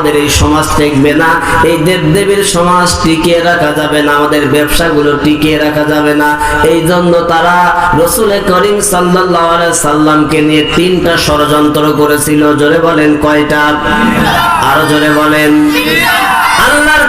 আমাদের এই সমাজ টিকবে না। এই দেবদেবীর সমাজ টিকিয়ে রাখা যাবে না, আমাদের ব্যবসাগুলো টিকিয়ে রাখা যাবে না। এই জন্য তারা রসুল করিম সাল্লাহ সাল্লামকে নিয়ে তিনটা ষড়যন্ত্র করেছিল। জোরে বলেন কয়টা? আরও জোরে বলেন। আল্লাহর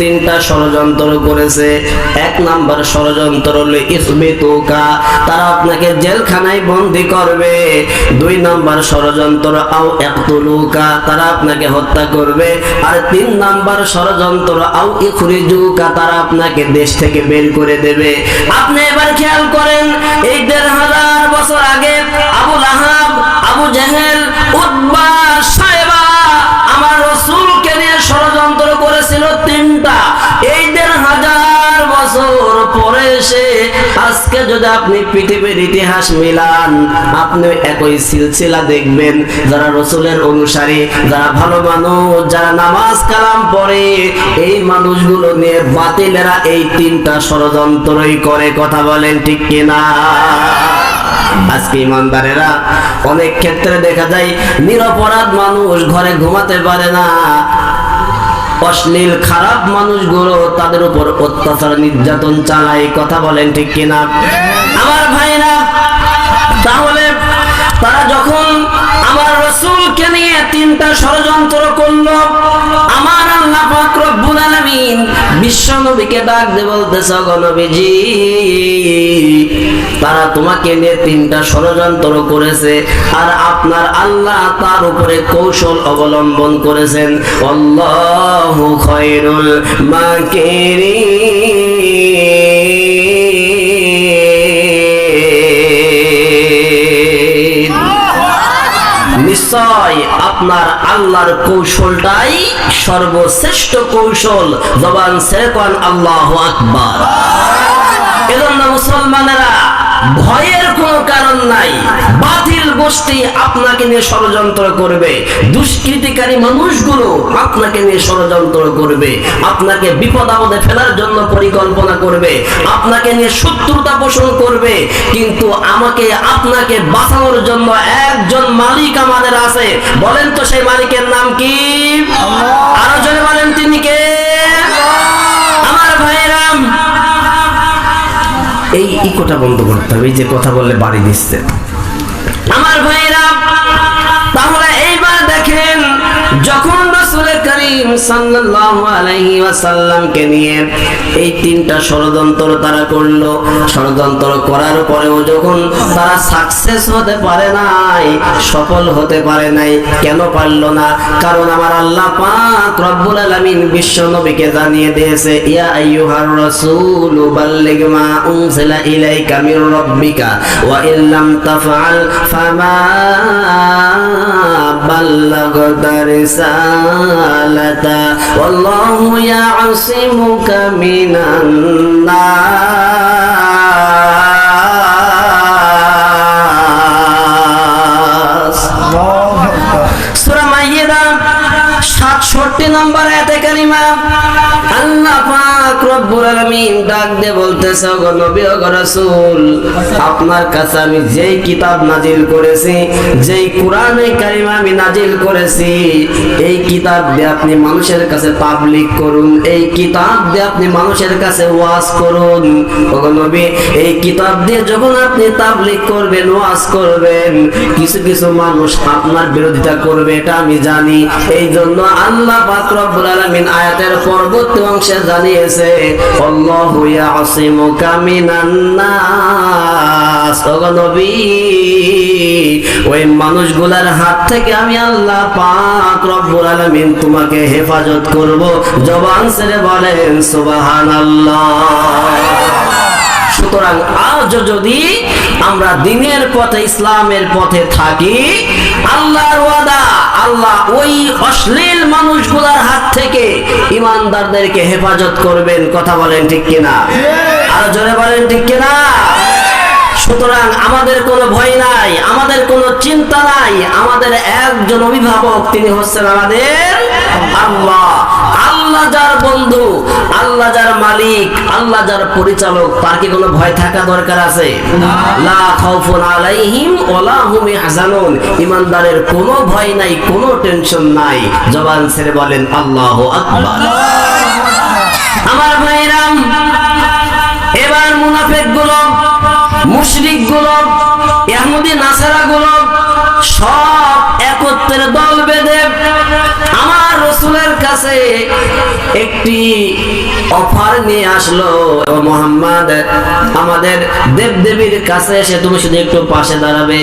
তিনটা ষড়যন্ত্র করেছে। এক নাম্বার ষড়যন্ত্র হলো ইসবিতুকা তারা আপনাকে জেলখানায় বন্দি করবে। দুই নাম্বার ষড়যন্ত্র, আও ইকতুলুকা তারা আপনাকে হত্যা করবে। আর তিন নাম্বার ষড়যন্ত্র, আও ইখরিজুকা। তারা আপনাকে দেশ থেকে বের করে দেবে। আপনি এবার খেয়াল করেন, এই দেড় হাজার বছর আগে আবু লাহাব, আবু জেহেল উদ্বা এসে আজকে যদি আপনি পৃথিবীর ইতিহাস মিলান, আপনি একই সিলসিলা দেখবেন। যারা রসুলের অনুসারী, যারা ভালো মানুষ, যারা নামাজ কালাম পড়ে, এই মানুষগুলো নিয়ে বাতিলেরা এই তিনটা ষড়যন্ত্রই করে। কথা বলেন ঠিক কিনা? আজকে ইমানদারেরা অনেক ক্ষেত্রে দেখা যায় নিরপরাধ মানুষ ঘরে ঘুমাতে পারে না। অশ্লীল খারাপ মানুষগুলো তাদের উপর অত্যাচার, নির্যাতন চালায়। কথা বলেন ঠিক কিনা? আমার ভাইরা, তাহলে তারা যখন আমার রসুলকে নিয়ে তিনটা ষড়যন্ত্র করল, আমার তারা তোমাকে নিয়ে তিনটা করেছে আর আপনার আল্লাহ তার উপরে কৌশল অবলম্বন করেছেন। আল্লাহু খায়রুল মাকিরিন। নিশ্চয় আপনার আল্লাহর কৌশলটাই সর্বশ্রেষ্ঠ কৌশল। জবান সেরেকান আল্লাহ আকবার। এজন্য মুসলমানেরা ভয়ের কোনো কারণ নাই। বাতিল গোষ্ঠী আপনাকে নিয়ে ষড়যন্ত্র করবে। দুষ্কৃতিকারী মানুষগুলো আপনাকে নিয়ে ষড়যন্ত্র করবে। আপনাকে বিপদ আপদে ফেলার জন্য পরিকল্পনা করবে। আপনাকে নিয়ে শত্রুতা পোষণ করবে। কিন্তু আমাকে, আপনাকে বাঁচানোর জন্য একজন মালিক আমাদের আছে। বলেন তো সেই মালিকের নাম কি? আরও জনে বলেন, তিনি কে? এই ইকোটা বন্ধ করতে হবে, এই যে কথা বললে বাড়ি দিচ্ছে। আমার ভাইরা, তাহলে এইবার দেখেন, যখন করিম সাল্লাল্লাহু ওয়াসাল্লামকে নিয়ে এই তিনটা ষড়যন্ত্র তারা করল। ষড়যন্ত্র করার পরেও যখন তারা সাকসেস হতে পারে নাই, সফল হতে পারে নাই, কেন পারল না? কারণ আমার আল্লাহ পাক রব্বুল আলামিন বিশ্ব নবীকে জানিয়ে দিয়েছে, ইয়া আইয়ুহার রাসূল, বাল্লিগ মা উনজিলা ইলাইকা মির রাব্বিকা, ওয়া ইল্লাম তাফআল ফামা বাল্লাগতা রিসালাতা ওয়াল্লাহু ইয়াসিমুকা মিনান নাস সূরা মাইয়্যিদা 67 নম্বর আয়াতে কারিমা আল্লাহ আপনি মানুষের কাছে পাবলিক করুন, এই কিতাব দিয়ে আপনি মানুষের কাছে ওয়াজ করুন। নবী, এই কিতাব দিয়ে যখন আপনি করবেন, ওয়াজ করবেন, কিছু কিছু মানুষ আপনার বিরোধিতা করবে, এটা আমি জানি। এই জন্য আল্লাহ আয়াতের অংশে জানিয়েছে ইয়াসিমুকা মিনান নাস ওগো নবী, ওই মানুষগুলার হাত থেকে আমি আল্লাহ পাক রব্বুল আলামিন তোমাকে হেফাজত করব। জবান ছেড়ে বলেন, সুবহানাল্লাহ। সুতরাং আজ যদি আমরা দিনের পথে, ইসলামের পথে থাকি, আল্লাহর ওয়াদা, আল্লাহ ওই অশ্লীল মানুষগুলার ইমানদারদেরকে হেফাজত করবেন, কথা বলেন ঠিক কিনা? আর জোরে বলেন ঠিক কিনা? সুতরাং আমাদের কোনো ভয় নাই, আমাদের কোনো চিন্তা নাই, আমাদের একজন অভিভাবক তিনি হচ্ছেন আমাদের আল্লাহ। আল্লাহ যার বন্ধু, আল্লাহ যার মালিক, আল্লাহ যার পরিচালক, তার কি কোনো ভয় থাকা দরকার আছে? লা খাউফুন আলাইহিম ওয়ালা হুম ইয়াহজানুন ইমানদারের কোনো ভয় নাই, কোনো টেনশন নাই। জবান ছেড়ে বলেন, আল্লাহু আকবার। আমার ভাইরাম এবার মুনাফেকগুলো মুশরিকগুলো ইহুদি নাসারা গুলো সব একত্রে দল বেঁধে আমার রসুলের কাছে একটি অফার নিয়ে আসলো মোহাম্মদ, আমাদের দেব দেবীর কাছে এসে তুমি শুধু একটু পাশে দাঁড়াবে,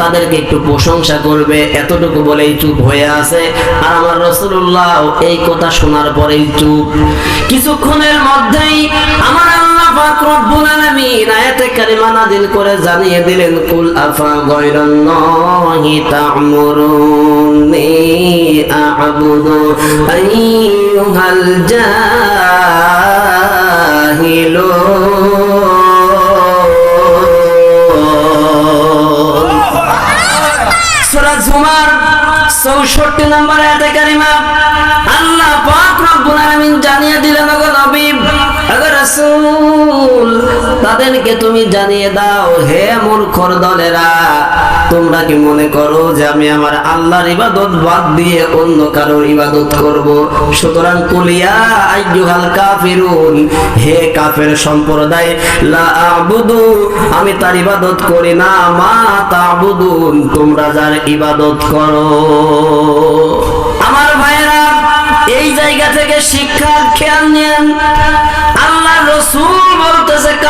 তাদেরকে একটু প্রশংসা করবে, এতটুকু বলেই চুপ হয়ে আছে। আর আমার রসুল্লাহ এই কথা শোনার পরেই চুপ। কিছুক্ষণের মধ্যেই আমার জানিয়ে দিলেন, কুল আফা গায়রাল্লাহি তা'মুরুনি? আ'বুদু আইয়ুহাল জাহিলুন সূরা জুমার 64 নম্বর এতে কারিমা। তাদেরকে তুমি জানিয়ে দাও, হে মূর্খর দলেরা, তোমরা কি মনে করো যে আমি আমার আল্লাহর ইবাদত বাদ দিয়ে অন্য কারোর ইবাদত করব? সুতরাং কুলিয়া আইয়ুহাল কাফিরুন, হে কাফের সম্প্রদায়, লা আবুদু, আমি তার ইবাদত করি না, মা তাবুদুন, তোমরা যার ইবাদত করো। আমার ভাইরা এই জায়গা থেকে শিক্ষার খেয়াল নেন।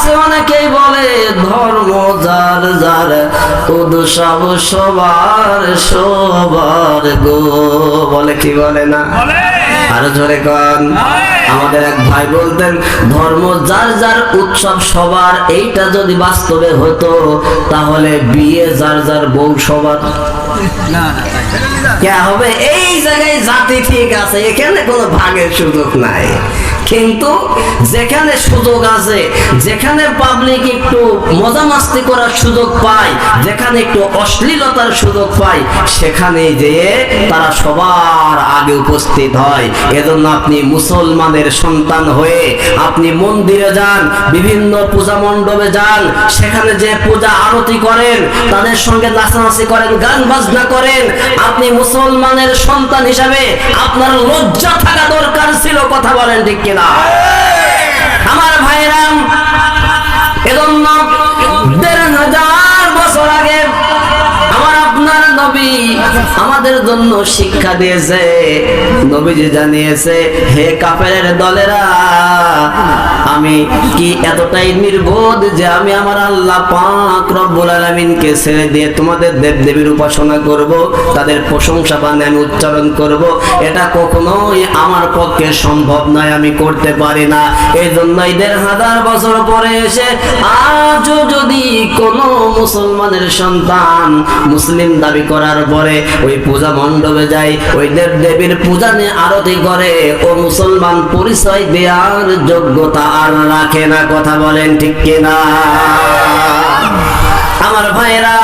আছে অনেকেই বলে ধর্ম যার যার উৎসব সবার সবার গো। বলে কি বলে না? আরও জোরে কন। আমাদের এক ভাই বলতেন ধর্ম যার যার উৎসব সবার এইটা যদি বাস্তবে হতো তাহলে বিয়ে যার যার বউ সবার। হবে, এই জায়গায় জাতি ঠিক আছে, এখানে কোনো ভাগের সুযোগ নাই। কিন্তু যেখানে সুযোগ আছে, যেখানে পাবলিক একটু মজা মাস্তি করার সুযোগ পায়, যেখানে একটু অশ্লীলতার সুযোগ পায়, সেখানে যেয়ে তারা সবার আগে উপস্থিত হয়। এজন্য আপনি মুসলমানের সন্তান হয়ে আপনি মন্দিরে যান, বিভিন্ন পূজা মণ্ডপে যান, সেখানে যে পূজা আরতি করেন, তাদের সঙ্গে নাচানাচি করেন, গান বাজনা করেন। আপনি মুসলমানের সন্তান হিসাবে আপনার লজ্জা থাকা দরকার ছিল কথা বলেন ঠিক কিনা? আমার ভাইরাম এজন্য নবী আমাদের জন্য শিক্ষা দিয়েছে। নবীজি জানিয়েছে, হে কাফের দলেরা, আমি কি এতটাই নির্বোধ যে আমি আমার আল্লাহ পাক রব্বুল আলামিনকে ছেড়ে দিয়ে তোমাদের দেব দেবীর উপাসনা করব, তাদের প্রশংসা বানে আমি উচ্চারণ করব? এটা কখনোই আমার পক্ষে সম্ভব নয়, আমি করতে পারি না। এই জন্য দেড় হাজার বছর পরে এসে আজও যদি কোনো মুসলমানের সন্তান মুসলিম দাবি করার পরে ওই পূজা মণ্ডপে যায়, ওই দেব দেবীর পূজা নিয়ে আরতি করে। ও মুসলমান পরিচয় দেওয়ার যোগ্যতা আর রাখে না, কথা বলেন ঠিক কিনা? আমার ভাইরা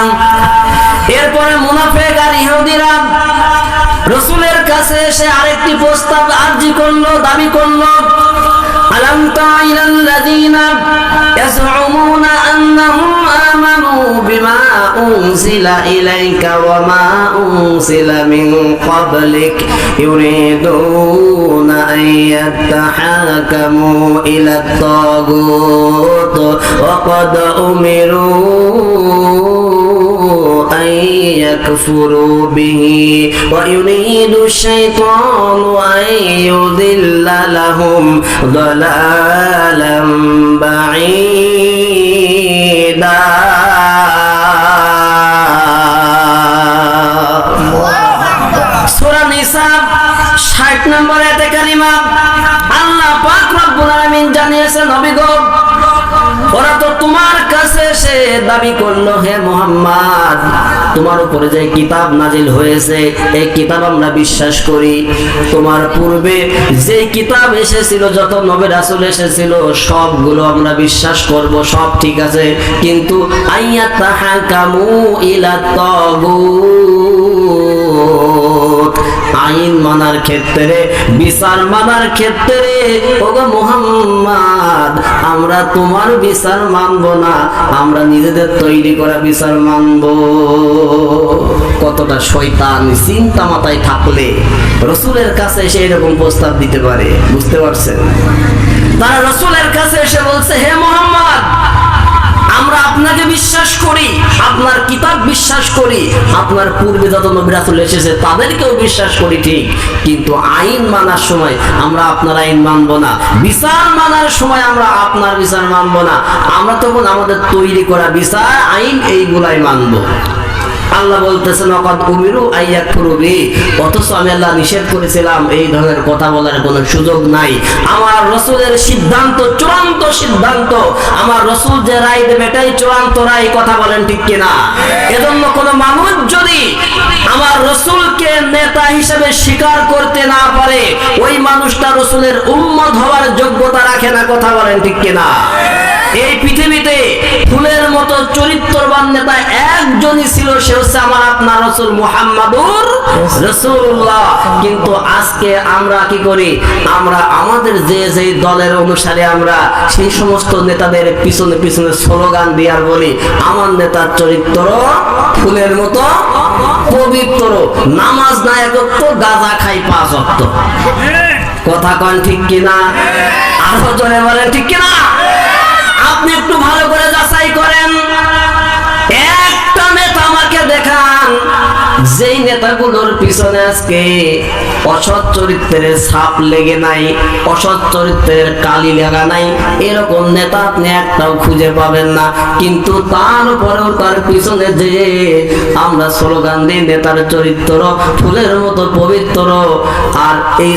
এরপরে মুনাফেক আর ইহুদিরা রসুলের কাছে এসে আরেকটি প্রস্তাব আর্জি করল, দাবি করল ألم تر إلى الذين يزعمون أنهم آمنوا بما أنزل إليك وما أنزل من قبلك يريدون أن يتحاكموا إلى الطاغوت وقد أمروا يكفروا به ويريد الشيطان أن يضل لهم ضلالا بعيدا সূরা নিসা 60 নম্বর আয়াতে কারিমা আল্লাহ পাক রব্বুল আলামিন জানিয়েছেন নবী গো ওরা তো তোমার কাছে এসে দাবি করল, হে মোহাম্মদ, তোমার উপরে যে কিতাব নাজিল হয়েছে, এই কিতাব আমরা বিশ্বাস করি। তোমার পূর্বে যে কিতাব এসেছিল, যত নবী রাসূল এসেছিল, সবগুলো আমরা বিশ্বাস করব, সব ঠিক আছে। কিন্তু আইয়া তাহাকামু ইলা তাগুত আইন মানার ক্ষেত্রে, বিচার মানার ক্ষেত্রে, ওগো মোহাম্মদ, আমরা তোমার বিচার মানব না, আমরা নিজেদের তৈরি করা বিচার মানব। কতটা শয়তান চিন্তা মাথায় থাকলে রসুলের কাছে এসে এরকম প্রস্তাব দিতে পারে, বুঝতে পারছেন? তারা রসুলের কাছে এসে বলছে, হে মোহাম্মদ আপনাকে বিশ্বাস করি, আপনার কিতাব বিশ্বাস করি, আপনার পূর্বে যত নবিরাসুল এসেছে তাদেরকেও বিশ্বাস করি ঠিক, কিন্তু আইন মানার সময় আমরা আপনার আইন মানব না, বিচার মানার সময় আমরা আপনার বিচার মানব না, আমরা তখন আমাদের তৈরি করা বিচার, আইন এইগুলাই মানব। আল্লাহ বলতেছেন অকাদ উমিরু আইয়াক ফুরুবি অথচ আমি আল্লাহ নিষেধ করেছিলাম, এই ধরনের কথা বলার কোনো সুযোগ নাই। আমার রসুলের সিদ্ধান্ত, চূড়ান্ত সিদ্ধান্ত, আমার রসুল যে রায় দেবে, এটাই চূড়ান্ত রায়, কথা বলেন ঠিক কিনা? এজন্য কোনো মানুষ যদি আমার রসুলকে নেতা হিসেবে স্বীকার করতে না পারে, ওই মানুষটা রসুলের উম্মত হওয়ার যোগ্যতা রাখে না, কথা বলেন ঠিক কিনা? এই পৃথিবীতে ফুলের মতো চরিত্রবান নেতা একজনই ছিল, সে হচ্ছে আমার আপনার রসুল মুহাম্মাদুর রসুল্লাহ কিন্তু আজকে আমরা কি করি? আমরা আমাদের যে যে দলের অনুসারে আমরা, সেই সমস্ত নেতাদের পিছনে পিছনে স্লোগান দিয়ার বলি, আমার নেতার চরিত্র ফুলের মতো পবিত্র, নামাজ না একত্র, গাঁজা খাই পাঁচ কথা কন ঠিক কিনা? আরও জনে বলেন ঠিক কিনা? আপনি একটু ভালো করে যাচাই করেন। একটা নেতা আমাকে দেখান, যেই নেতাগুলোর পিছনে আজকে অসৎ চরিত্রের ছাপ লেগে নাই, অসৎ চরিত্রের কালি নাই, এরকম নেতা আপনি একটাও খুঁজে পাবেন না। কিন্তু তারপরেও তার পিছনে যে আমরা স্লোগান দিই, নেতার চরিত্র, ফুলের মতো পবিত্র, আর এই